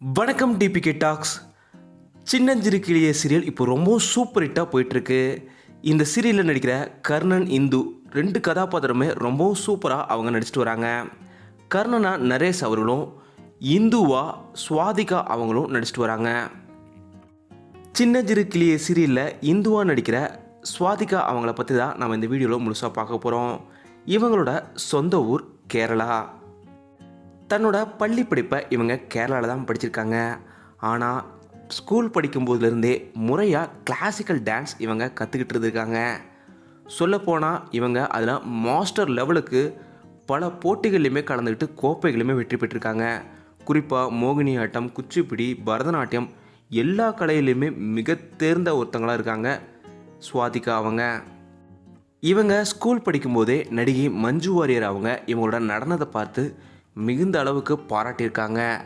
வணக்கம் DPK tax. சின்னஞ்சிறு கிளிய சீரியல் இப்போ ரொம்ப சூப்பர் ஹிட்டாக போயிட்டுருக்கு. இந்த சீரியலில் நடிக்கிற கர்ணன் இந்து ரெண்டு கதாபாத்திரமே ரொம்பவும் சூப்பராக அவங்க நடிச்சிட்டு வராங்க. கர்ணனா நரேஷ் அவர்களும் இந்துவா சுவாதிகா அவங்களும் நடிச்சிட்டு வராங்க. சின்னஞ்சிறு கிளிய சீரியலில் இந்துவா நடிக்கிற சுவாதிகா அவங்கள பற்றி தான் நம்ம இந்த வீடியோவில் முழுசாக பார்க்க போகிறோம் இவங்களோட சொந்த ஊர் கேரளா. தன்னோட பள்ளி படிப்பை இவங்க கேரளாவில் தான் படிச்சிருக்காங்க. ஆனால் ஸ்கூல் படிக்கும்போதுலேருந்தே முறையாக கிளாசிக்கல் டான்ஸ் இவங்க கற்றுக்கிட்டு இருந்திருக்காங்க. சொல்லப்போனால் இவங்க அதில் மாஸ்டர் லெவலுக்கு பல போட்டிகள்லையுமே கலந்துக்கிட்டு கோப்பைகளுமே வெற்றி பெற்றிருக்காங்க. குறிப்பாக மோகினி ஆட்டம் குச்சிப்பிடி பரதநாட்டியம் எல்லா கலையிலையுமே மிக தேர்ந்த ஒருத்தங்களாக இருக்காங்க. சுவாதிகா அவங்க. இவங்க ஸ்கூல் படிக்கும்போதே நடிகை மஞ்சு வாரியர் அவங்க இவங்களோட நடனத்தை பார்த்து மிகுந்த அளவுக்கு பாராட்டியிருக்காங்க.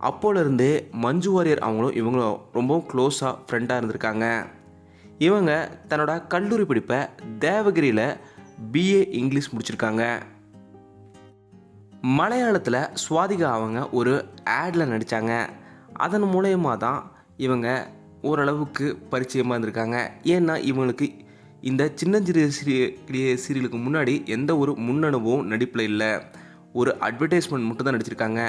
அப்போலேருந்தே மஞ்சு வாரியர் அவங்களும் இவங்களும் ரொம்பவும் க்ளோஸாக ஃப்ரெண்டாக இருந்திருக்காங்க. இவங்க தன்னோட கல்லூரி படிப்பை தேவகிரியில் பிஏ இங்கிலீஷ் முடிச்சிருக்காங்க. மலையாளத்தில் சுவாதிகா அவங்க ஒரு ஆடில் நடித்தாங்க அதன் மூலயமா தான் இவங்க ஓரளவுக்கு பரிச்சயமாக இருந்திருக்காங்க. ஏன்னா இவங்களுக்கு இந்த சின்னஞ்சிறு சீரிய சீரியலுக்கு முன்னாடி எந்த ஒரு முன்னனுபவம் நடிப்பில் இல்லை. ஒரு அட்வர்டைஸ்மெண்ட் மட்டும் தான் நடிச்சிருக்காங்க.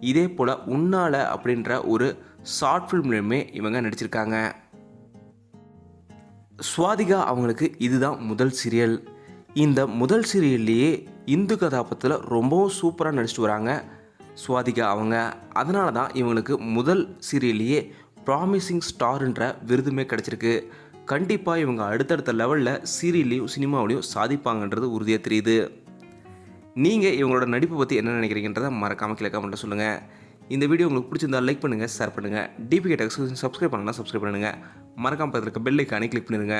இதே போல் உன்னால அப்படின்ற ஒரு ஷார்ட் ஃபிலிம்லையுமே இவங்க நடிச்சிருக்காங்க. சுவாதிகா அவங்களுக்கு இதுதான் முதல் சீரியல் இந்த முதல் சீரியல்லையே இந்து கதாபாத்திரத்தில் ரொம்பவும் சூப்பராக நடிச்சிட்டு வராங்க சுவாதிகா அவங்க. அதனால தான் இவங்களுக்கு முதல் சீரியல்லையே ப்ராமிசிங் ஸ்டார்ன்ற விருதுமே கிடச்சிருக்கு. கண்டிப்பாக இவங்க அடுத்தடுத்த லெவலில் சீரியல்லையும் சினிமாவிலையும் சாதிப்பாங்கன்றது உறுதியாக தெரியுது. நீங்கள் இவங்களோட நடிப்பை பற்றி என்ன நினைக்கிறீங்கன்றதை மறக்காமல் கீழே கமெண்ட்டில் சொல்லுங்கள் இந்த வீடியோ உங்களுக்கு பிடிச்சிருந்தா லைக் பண்ணுங்கள் ஷேர் பண்ணுங்கள் டிபிகே டெக்ஸ் சப்ஸ்கிரைப் பண்ணலாம் சப்ஸ்கிரைப் பண்ணுங்கள் மறக்காமல் பக்கத்தில் இருக்க பெல் ஐக்கானே கிளிக் பண்ணிடுங்க.